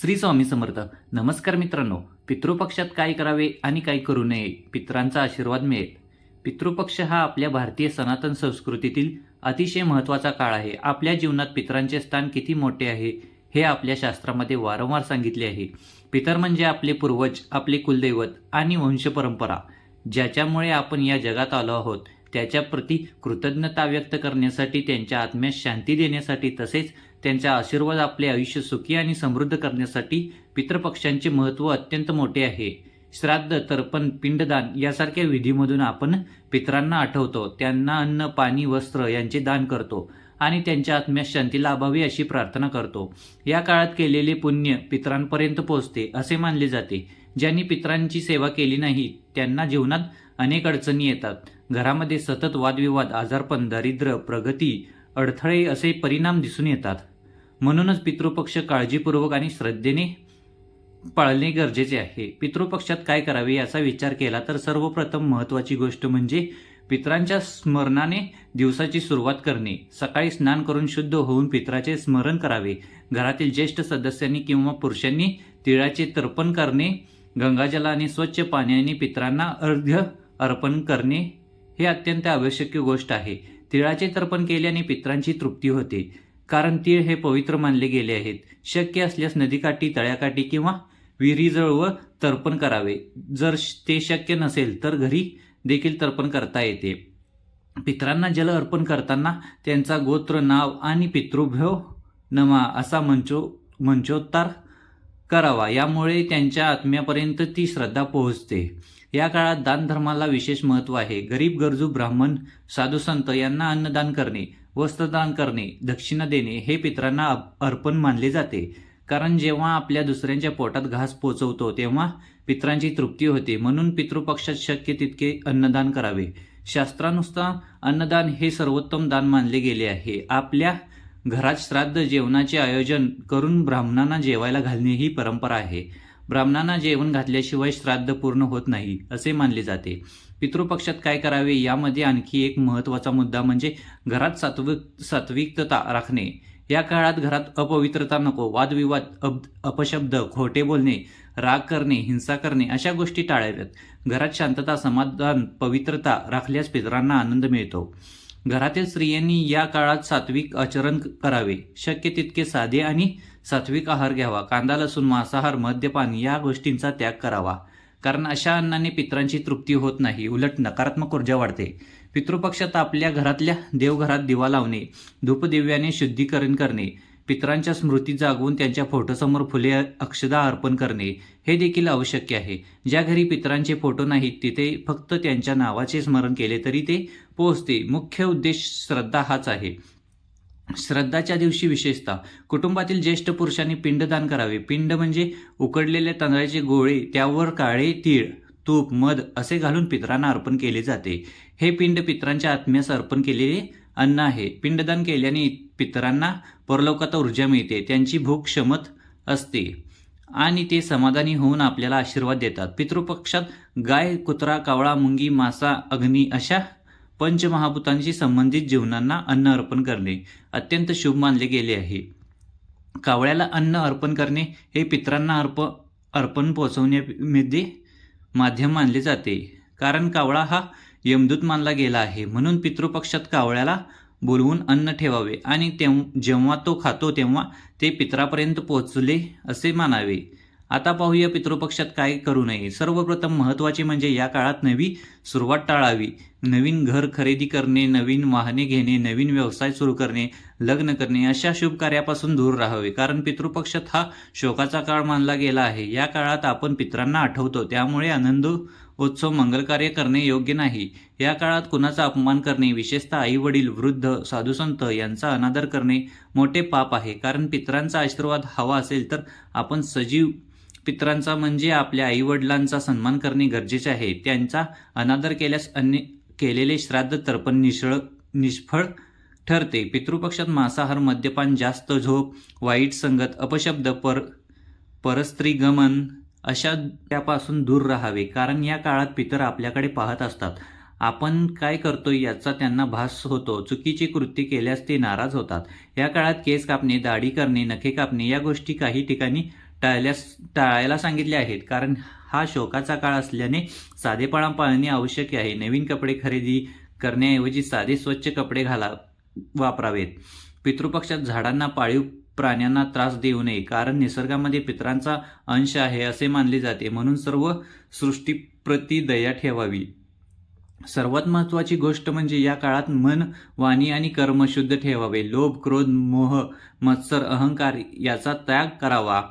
श्री स्वामी समर्थ. नमस्कार मित्रांनो. पितृपक्षात काय करावे आणि काय करू नये पित्रांचा आशीर्वाद मिळेल. पितृपक्ष हा आपल्या भारतीय सनातन संस्कृतीतील अतिशय महत्त्वाचा काळ आहे. आपल्या जीवनात पितरांचे स्थान किती मोठे आहे हे आपल्या शास्त्रामध्ये वारंवार सांगितले आहे. पितर म्हणजे आपले पूर्वज आपले कुलदैवत आणि वंशपरंपरा ज्याच्यामुळे आपण या जगात आलो आहोत. त्याच्याप्रती कृतज्ञता व्यक्त करण्यासाठी त्यांच्या आत्म्यास शांती देण्यासाठी तसेच त्यांचा आशीर्वाद आपले आयुष्य सुखी आणि समृद्ध करण्यासाठी पितृपक्षांचे महत्त्व अत्यंत मोठे आहे. श्राद्ध तर्पण पिंडदान यासारख्या विधीमधून आपण पितरांना आठवतो. त्यांना अन्न पाणी वस्त्र यांचे दान करतो आणि त्यांच्या आत्म्यास शांती लाभावी अशी प्रार्थना करतो. या काळात केलेले पुण्य पितरांपर्यंत पोहोचते असे मानले जाते. ज्यांनी पित्रांची सेवा केली नाही त्यांना जीवनात अनेक अडचणी येतात. घरामध्ये सतत वादविवाद आजारपण दारिद्र्य प्रगती अडथळे असे परिणाम दिसून येतात. म्हणूनच पितृपक्ष काळजीपूर्वक आणि श्रद्धेने पाळणे गरजेचे आहे. पितृपक्षात काय करावे याचा विचार केला तर सर्वप्रथम महत्त्वाची गोष्ट म्हणजे पितरांच्या स्मरणाने दिवसाची सुरुवात करणे. सकाळी स्नान करून शुद्ध होऊन पितराचे स्मरण करावे. घरातील ज्येष्ठ सदस्यांनी किंवा पुरुषांनी तिळाचे तर्पण करणे. गंगाजलाने स्वच्छ पाण्याने पितरांना अर्घ्य अर्पण करणे. हे अत्यंत आवश्यक गोष्ट आहे. तिळाचे तर्पण केल्याने पित्रांची तृप्ती होते. कारण तीळ हे पवित्र मानले गेले आहेत. शक्य असल्यास नदीकाठी तळ्याकाठी किंवा विहिरीजवळ तर्पण करावे. जर ते शक्य नसेल तर घरी देखील तर्पण करता येते. पित्रांना जल अर्पण करताना त्यांचा गोत्र नाव आणि पितृभ्यो नमा असा मंचो मंचोत्तार करावा. यामुळे त्यांच्या आत्म्यापर्यंत ती श्रद्धा पोहोचते. या काळात दानधर्माला विशेष महत्त्व आहे. गरीब गरजू ब्राह्मण साधुसंत यांना अन्नदान करणे वस्त्रदान करणे दक्षिणा देणे हे पितरांना अर्पण मानले जाते. कारण जेव्हा आपल्या दुसऱ्यांच्या पोटात घास पोचवतो तेव्हा पित्रांची तृप्ती होते. म्हणून पितृपक्षात शक्य तितके अन्नदान करावे. शास्त्रानुसार अन्नदान हे सर्वोत्तम दान मानले गेले आहे. आपल्या घरात श्राद्ध जेवणाचे आयोजन करून ब्राह्मणांना जेवायला घालणे ही परंपरा आहे. ब्राह्मणांना जेवण घातल्याशिवाय श्राद्ध पूर्ण होत नाही असे मानले जाते. पितृपक्षात काय करावे यामध्ये आणखी एक महत्त्वाचा मुद्दा म्हणजे घरात सात्विक सात्विकता राखणे. या काळात घरात अपवित्रता नको वादविवाद अप अपशब्द खोटे बोलणे राग करणे हिंसा करणे अशा गोष्टी टाळाव्यात. घरात शांतता समाधान पवित्रता राखल्यास पितरांना आनंद मिळतो. घरातील स्त्रियांनी या काळात सात्विक आचरण करावे. शक्य तितके साधे आणि सात्विक आहार घ्यावा. कांदा लसूण मांसाहार मद्यपान या गोष्टींचा त्याग करावा. कारण अशा अन्नाने पितरांची तृप्ती होत नाही. उलट नकारात्मक ऊर्जा वाढते. पितृपक्षात आपल्या घरातल्या देवघरात दिवा लावणे धूपदिव्याने शुद्धीकरण करणे पितरांच्या स्मृती जागवून त्यांच्या फोटोसमोर फुले अक्षदा अर्पण करणे हे देखील आवश्यक आहे. ज्या घरी पितरांचे फोटो नाहीत तिथे फक्त त्यांच्या नावाचे स्मरण केले तरी ते पोहोचते. मुख्य उद्देश श्रद्धा हाच आहे. श्रद्धाच्या दिवशी विशेषतः कुटुंबातील ज्येष्ठ पुरुषांनी पिंडदान करावे. पिंड म्हणजे उकडलेले तांदळाचे गोळे त्यावर काळे तीळ तूप मध असे घालून पितरांना अर्पण केले जाते. हे पिंड पितरांच्या आत्म्यास अर्पण केलेले अन्न आहे. पिंडदान केल्याने पितरांना परलोकात ऊर्जा मिळते. त्यांची भूक क्षमत असते आणि ते समाधानी होऊन आपल्याला आशीर्वाद देतात. पितृपक्षात गाय कुत्रा कावळा मुंगी मासा अग्नी अशा पंचमहाभूतांशी संबंधित जीवनांना अन्न अर्पण करणे अत्यंत शुभ मानले गेले आहे. कावळ्याला अन्न अर्पण करणे हे पितरांना अर्प अर्पण पोचवण्यामध्ये माध्यम मानले जाते. कारण कावळा हा यमदूत मानला गेला आहे. म्हणून पितृपक्षात कावळ्याला बोलवून अन्न ठेवावे आणि तेव जेव्हा तो खातो तेव्हा ते पितरापर्यंत पोचले असे मानावे. आता पाहूया पितृपक्षात काय करू नये. सर्वप्रथम महत्त्वाचे म्हणजे या काळात नवी सुरुवात टाळावी. नवीन घर खरेदी करणे नवीन वाहने घेणे नवीन व्यवसाय सुरू करणे लग्न करणे अशा शुभ कार्यापासून दूर राहावे. कारण पितृपक्षात हा शोकाचा काळ मानला गेला आहे. या काळात आपण पितरांना आठवतो. त्यामुळे आनंद उत्सव मंगलकार्य करणे योग्य नाही. या काळात कुणाचा अपमान करणे विशेषतः आई वडील वृद्ध साधुसंत यांचा अनादर करणे मोठे पाप आहे. कारण पितरांचा आशीर्वाद हवा असेल तर आपण सजीव पितरांचा म्हणजे आपल्या आईवडिलांचा सन्मान करणे गरजेचे आहे. त्यांचा अनादर केल्यास अन्य केलेले श्राद्ध तर्पण निष्ळ निष्फळ ठरते. पितृपक्षात मांसाहार मद्यपान जास्त झोप वाईट संगत अपशब्द पर परस्त्रीगमन अशा त्यापासून दूर राहावे. कारण या काळात पितर आपल्याकडे पाहत असतात. आपण काय करतो याचा त्यांना भास होतो. चुकीची कृती केल्यास ते नाराज होतात. या काळात केस कापणे दाढी करणे नखे कापणे या गोष्टी काही ठिकाणी टाळल्यास टाळायला सांगितले आहेत. कारण हा शोकाचा काळ असल्याने साधेपणा पाळणे आवश्यक आहे. नवीन कपडे खरेदी करण्याऐवजी साधे स्वच्छ कपडे घाला वापरावेत. पितृपक्षात झाडांना पाळीव प्राण्यांना त्रास देऊ नये कारण निसर्गामध्ये पितरांचा अंश आहे असे मानले जाते. म्हणून सर्व सृष्टीप्रती दया ठेवावी. सर्वात महत्वाची गोष्ट म्हणजे या काळात मन वाणी आणि कर्म शुद्ध ठेवावे. लोभ क्रोध मोह मत्सर अहंकार याचा त्याग करावा.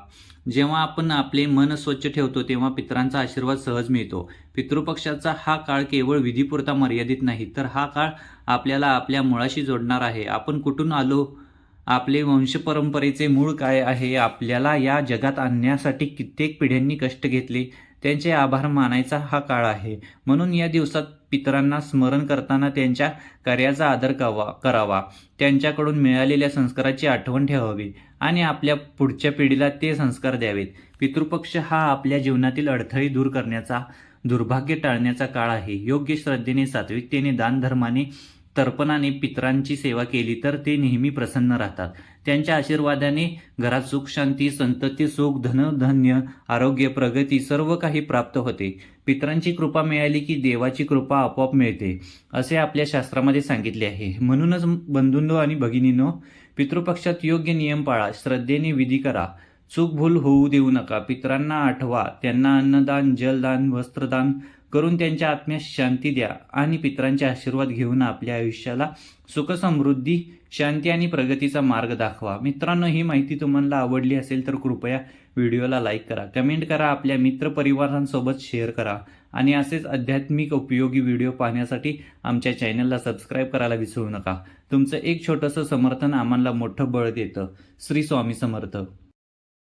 जेव्हा आपण आपले मन स्वच्छ ठेवतो तेव्हा पितरांचा आशीर्वाद सहज मिळतो. पितृपक्षाचा हा काळ केवळ विधीपुरता मर्यादित नाही तर हा काळ आपल्याला आपल्या मुळाशी जोडणार आहे. आपण कुठून आलो आपले वंशपरंपरेचे मूळ काय आहे? आपल्याला या जगात आणण्यासाठी कित्येक पिढ्यांनी कष्ट घेतले. त्यांचे आभार मानायचा हा काळ आहे. म्हणून या दिवसात पितरांना स्मरण करताना त्यांच्या कार्याचा आदर कवा करावा. त्यांच्याकडून मिळालेल्या संस्काराची आठवण ठेवावी आणि आपल्या पुढच्या पिढीला ते संस्कार द्यावेत. पितृपक्ष हा आपल्या जीवनातील अडथळे दूर करण्याचा दुर्भाग्य टाळण्याचा काळ आहे. योग्य श्रद्धेने सात्विकतेने दानधर्माने तर्पणाने पितरांची सेवा केली तर ते नेहमी प्रसन्न राहतात. त्यांच्या आशीर्वादाने घरात सुख शांती संतती सुख धन धन्य आरोग्य प्रगती सर्व काही प्राप्त होते. पितरांची कृपा मिळाली की देवाची कृपा आपोआप मिळते असे आपल्या शास्त्रामध्ये सांगितले आहे. म्हणूनच बंधूंनो आणि भगिनींनो पितृपक्षात योग्य नियम पाळा श्रद्धेने विधी करा. चूकभूल होऊ देऊ नका. पितरांना आठवा. त्यांना अन्नदान जलदान वस्त्रदान करून त्यांच्या आत्म्यास शांती द्या आणि पितरांचे आशीर्वाद घेऊन आपल्या आयुष्याला सुख समृद्धी शांती आणि प्रगतीचा मार्ग दाखवा. मित्रांनो ही माहिती तुम्हाला आवडली असेल तर कृपया व्हिडिओला लाईक करा. कमेंट करा आपल्या मित्रपरिवारांसोबत शेअर करा आणि असेच आध्यात्मिक उपयोगी व्हिडिओ पाहण्यासाठी आमच्या चॅनलला सबस्क्राईब करायला विसरू नका. तुमचं एक छोटंसं समर्थन आम्हाला मोठं बळ देतं. श्री स्वामी समर्थ.